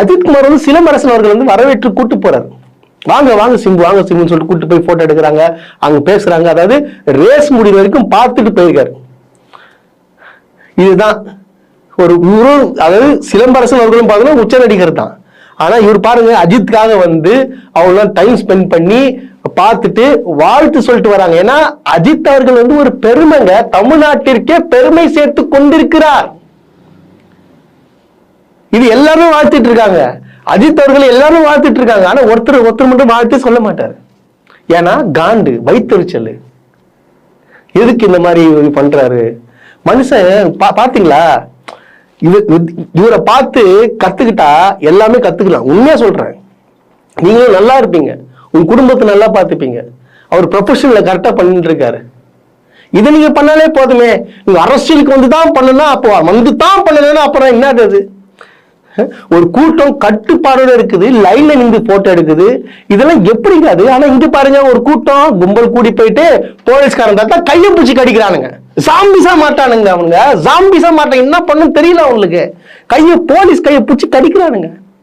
அஜித்குமார் வந்து சிலம்பரசன் அவர்கள் வந்து வரவேற்று கூட்டு போறாரு. வாங்க வாங்க சிம்பு வாங்க சிம்புன்னு சொல்லிட்டு கூட்டு போய் போட்டோ எடுக்கிறாங்க. அங்க பேசுறாங்க. அதாவது ரேஸ் முடிவு வரைக்கும் பார்த்துட்டு போயிருக்காரு. இதுதான் ஒரு குரு அதாவது சிலம்பரசன் அவர்களும் பார்த்தீங்கன்னா உச்ச நடிகர் தான். ஆனா இவர் பாருங்க அஜித்துக்காக வந்து அவங்களாம் டைம் ஸ்பெண்ட் பண்ணி பார்த்துட்டு வாழ்த்து சொல்லிட்டு வராங்க. ஏன்னா அஜித் அவர்கள் வந்து ஒரு பெருமைங்க. தமிழ்நாட்டிற்கே பெருமை சேர்த்து கொண்டிருக்கிறார். இது எல்லாருமே வாழ்த்திட்டு இருக்காங்க. அஜித் அவர்கள் எல்லாரும் வாழ்த்துட்டு இருக்காங்க. ஆனா ஒருத்தர் ஒருத்தர் மட்டும் வாழ்த்து சொல்ல மாட்டாரு. ஏன்னா காண்டு வைத்தறிச்சல். எதுக்கு இந்த மாதிரி பண்றாரு? மனுஷன் பா பாத்தீங்களா? இது இவரை பார்த்து கத்துக்கிட்டா எல்லாமே கத்துக்கலாம். உண்மையா சொல்றேன். நீங்களும் நல்லா இருப்பீங்க. உங்க குடும்பத்தை நல்லா பார்த்துப்பீங்க. அவர் ப்ரொஃபஷனில் கரெக்டா பண்ணிட்டு இருக்காரு. இதை நீங்க பண்ணாலே போதுமே. நீங்க அரசியலுக்கு வந்து தான் பண்ணணும் அப்போ வந்து தான் பண்ணலன்னா அப்புறம் என்னது அது? ஒரு கூட்டம் கட்டுப்பாடோட இருக்குது லைன்ல நின்று போட்டோ எடுக்குது. இதெல்லாம் எப்படிங்க அது? ஆனா இங்க பாருங்க ஒரு கூட்டம் கும்பல் கூடி போயிட்டு போலீஸ்காரன் பார்த்தா கையை பிடிச்சி கடிக்கிறானுங்க. சாம்பிசா மாட்டானுங்க அவனுங்க. ஜாம்பிஸா மாட்டான் என்ன பண்ணும் தெரியல அவங்களுக்கு கையை போலீஸ் கையை பிடிச்சி கடிக்கிறானுங்க.